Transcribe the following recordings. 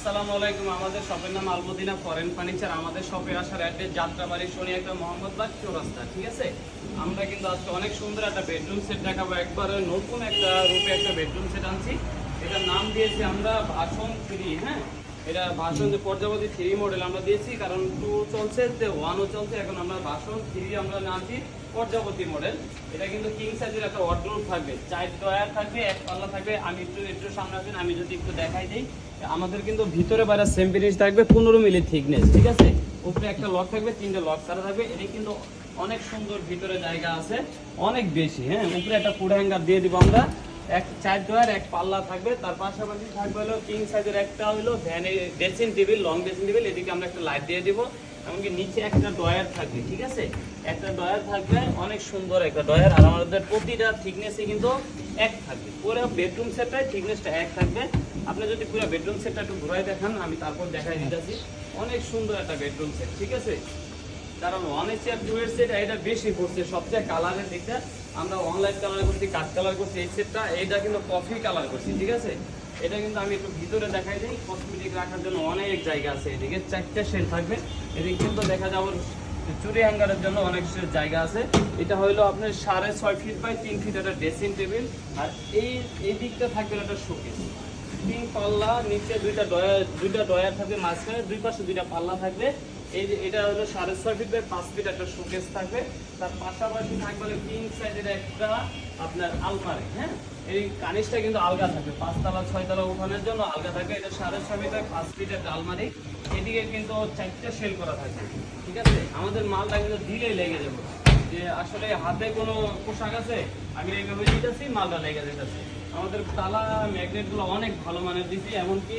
আসসালামু আলাইকুম। আমাদের শপের নাম আলমদিনা ফরেন ফার্নিচার। আমাদের শপে আসার অ্যাড্রেস যাত্রাবাড়ি শনি একটা মোহাম্মদবাগ চৌরাস্তা, ঠিক আছে? আমরা কিন্তু আজকে অনেক সুন্দর একটা বেডরুম সেট দেখাবো। একবারে নতুন একটা রূপে একটা বেডরুম সেট আনছি। এটার নাম দিয়েছি আমরা ভাষণ ফ্রি হ্যাঁ? এটা ভাষণ যে পর্যাবতী থ্রি মডেল আমরা দিয়েছি, কারণ টু চলছে, যে ওয়ানও চলছে, এখন আমরা ভাষণ থ্রি আমরা আনছি পর্যাবতী মডেল। এটা কিন্তু কিং সাইজের একটা ওয়ার্ডরোব থাকবে, চার ডয়ার থাকবে, এক পাল্লা থাকবে, আমি একটু একটু সামনে আসেন, আমি যদি একটু দেখাই দিই। আমাদের কিন্তু ভিতরে বাইরে সেম ফিনিশ থাকবে, পনেরো মিলি থিকনেস ঠিক আছে? উপরে একটা লক থাকবে, তিনটে লক ছাড়া থাকবে, এটা কিন্তু অনেক সুন্দর ভিতরে জায়গা আছে, অনেক বেশি হ্যাঁ? উপরে একটা ফুড হ্যাঙ্গার দিয়ে দিব আমরা। এক চার ডয়ার এক পাল্লা থাকবে। তার পাশাপাশি থাকবে হলো কিং সাইজের একটা হলো ভ্যানে dressing table long dressing table এদিকে আমরা একটা লাইট দিয়ে দিব। এমনকি নিচে একটা ডয়ার থাকবে, ঠিক আছে? একটা ডয়ার থাকবে, অনেক সুন্দর একটা ডয়ার আর আমাদের প্রতিটা থিকনেসই কিন্তু এক থাকবে। পুরো বেডরুম সেটটাই থিকনেসটা এক থাকবে। আপনি যদি পুরো বেডরুম সেটটা একটু ঘুরাই দেখান, আমি তারপর দেখাই দিতেছি। অনেক সুন্দর একটা বেডরুম সেট ঠিক আছে? কারণ ওয়ান এইচ আর টু এর সেট এটা বেশি পড়ছে, সবচেয়ে কালারের দিকটা। আমরা অনলাইন কালার করছি কাঠ কালার করছি, এই সেটটা এটা কিন্তু কফি কালার করছি, ঠিক আছে? এটা কিন্তু আমি একটু ভিতরে দেখাই দিই কসমেটিক রাখার জন্য অনেক জায়গা আছে, এদিকে চারটে শেড থাকবে। এদিকে কিন্তু দেখা যাবে চুরি হ্যাঙ্গারের জন্য অনেক জায়গা আছে। এটা হলো আপনার সাড়ে ছয় ফিট বাই তিন ফিট একটা ড্রেসিং টেবিল আর এই এই দিকটা থাকবে একটা শোকেস তিন পাল্লা, নিচে দুইটা ডয়ার দুইটা ডয়ার থাকবে মাঝখানে, দুই পাশে দুইটা পাল্লা থাকবে। এই যে, এটা হলো সাড়ে ছয় ফিট বাই পাঁচ ফিট একটা শোকেস থাকবে। তার পাশাপাশি থাকবে হলো কিং সাইজের একটা আপনার আলমারি হ্যাঁ? এই কানিসটা কিন্তু আলগা থাকবে, পাঁচতলা, ছয়তলা উঠানোর জন্য আলগা থাকবে। এটা সাড়ে ছয় ফিট বাই পাঁচ ফিট একটা আলমারি। এদিকে কিন্তু চারটা সেল করা থাকবে, ঠিক আছে? আমাদের মালটা কিন্তু দিলেই লেগে যাবে। যে আসলে হাতে কোনো পোশাক আছে আমি এইভাবে দিতেছি, মালটা লেগে যেতেছে। আমাদের তালা ম্যাগনেটগুলো অনেক ভালো মানের দিচ্ছি এমনকি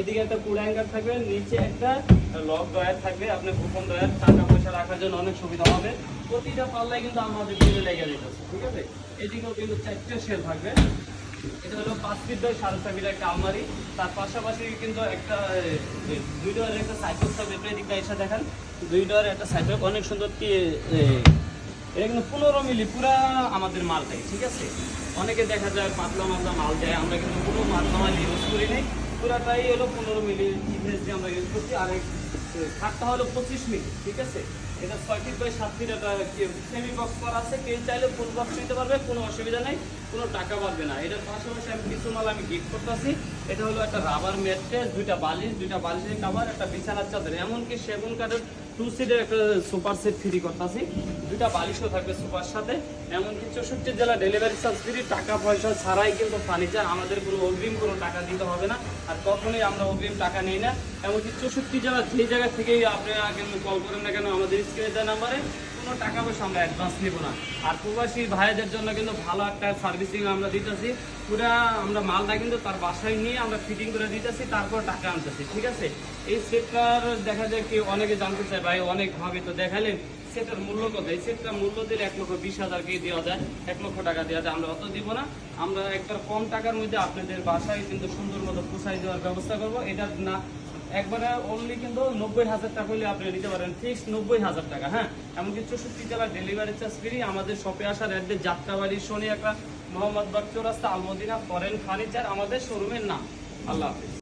এদিকে একটা কুড় হ্যাঙ্গার থাকবে, নিচে একটা লক ডয়ার থাকবে আপনার গোপন ডয়ার টাকা পয়সা রাখার জন্য অনেক সুবিধা হবে। প্রতিটা পাল্লায় কিন্তু আমাদের দিলে লেগে যেতেছে, ঠিক আছে? এদিকেও কিন্তু চারটে সেল থাকবে। এটা হলো পাঁচ ফিট বাই সাড়ে ছয় ফিট একটা আলমারি। তার পাশাপাশি কিন্তু একটা দুই ডোয়ারের একটা সাইকেল থাকবে। এদিকটা এসে দেখেন, দুই ডোয়ারের একটা সাইকেল অনেক সুন্দর কি এটা কিন্তু পনেরো মিলি পুরা আমাদের মাল মালটাই ঠিক আছে? অনেকে দেখা যায় পাতলা মাতলা মাল দেয়, আমরা কিন্তু কোনো পাতলা মাল ইউজ করি নাই। পুরাটাই হলো পনেরো মিলি ইভেস দিয়ে আমরা ইউজ করছি। আর খাটটা হলো পঁচিশ মিলি, ঠিক আছে? এটা ছয় ফিট বাই সাত ফিট একটা সেমি বক্স করা আছে। কেউ চাইলে ফুল বক্স নিতে পারবে, কোনো অসুবিধা নেই, কোনো টাকা পারবে না। এটার পাশাপাশি আমি কিছু মাল আমি গিফট করতেছি। এটা হলো একটা রাবার ম্যাট্রেস দুইটা বালিশ, দুইটা বালিশের কাভার একটা বিছানার চাদর। এমনকি সেগুন কাঠের টু সিটের একটা সুপার সেট ফ্রি করতেছি। দুইটা বালিশও থাকবে সুপার সাথে। এমনকি চৌষট্টি জেলা ডেলিভারি চার্জ ফ্রি টাকা পয়সা ছাড়াই কিন্তু ফার্নিচার আমাদের কোনো অগ্রিম কোনো টাকা দিতে হবে না। আর কখনোই আমরা অগ্রিম টাকা নিই না। এমনকি চৌষট্টি জেলা যে জায়গা থেকেই আপনারা কিন্তু কল করেন না কেন, আমাদের স্ক্রিনে দেওয়া নাম্বারে কোনো টাকা পয়সা আমরা অ্যাডভান্স নিব না। আর প্রবাসী ভাইদের জন্য কিন্তু ভালো একটা সার্ভিসিং আমরা দিতেছি। পুরা আমরা মালটা কিন্তু তার বাসায় নিয়ে আমরা ফিটিং করে দিতেছি, তারপর টাকা আনতেছি, ঠিক আছে? এই সেটটার দেখা যায় কি অনেকে জানতে চায়, ভাই, অনেক ভাবে তো দেখালেন সেটার মূল্য কত? এই সেটটার মূল্য দিলে এক লক্ষ বিশ হাজার কে দেওয়া যায়? এক লক্ষ টাকা দেওয়া যায়, আমরা অত দিব না। আমরা একবার কম টাকার মধ্যে আপনাদের বাসায় কিন্তু সুন্দর মতো পোষাই দেওয়ার ব্যবস্থা করব। এটা না একবারে অনলি কিন্তু নব্বই হাজার টাকা হলে আপনি নিতে পারেন। ফিক্স নব্বই হাজার টাকা হ্যাঁ? এমনকি চৌষট্টি জেলার ডেলিভারি চার্জ ফ্রি আমাদের শপে আসার অ্যাড্রেস যাত্রাবাড়ি শনি একটা মোহাম্মদ বাক্য চৌরাস্তা আলমদিনা, ফরেন ফার্নিচার, আমাদের শোরুমের নাম। আল্লাহ হাফিজ।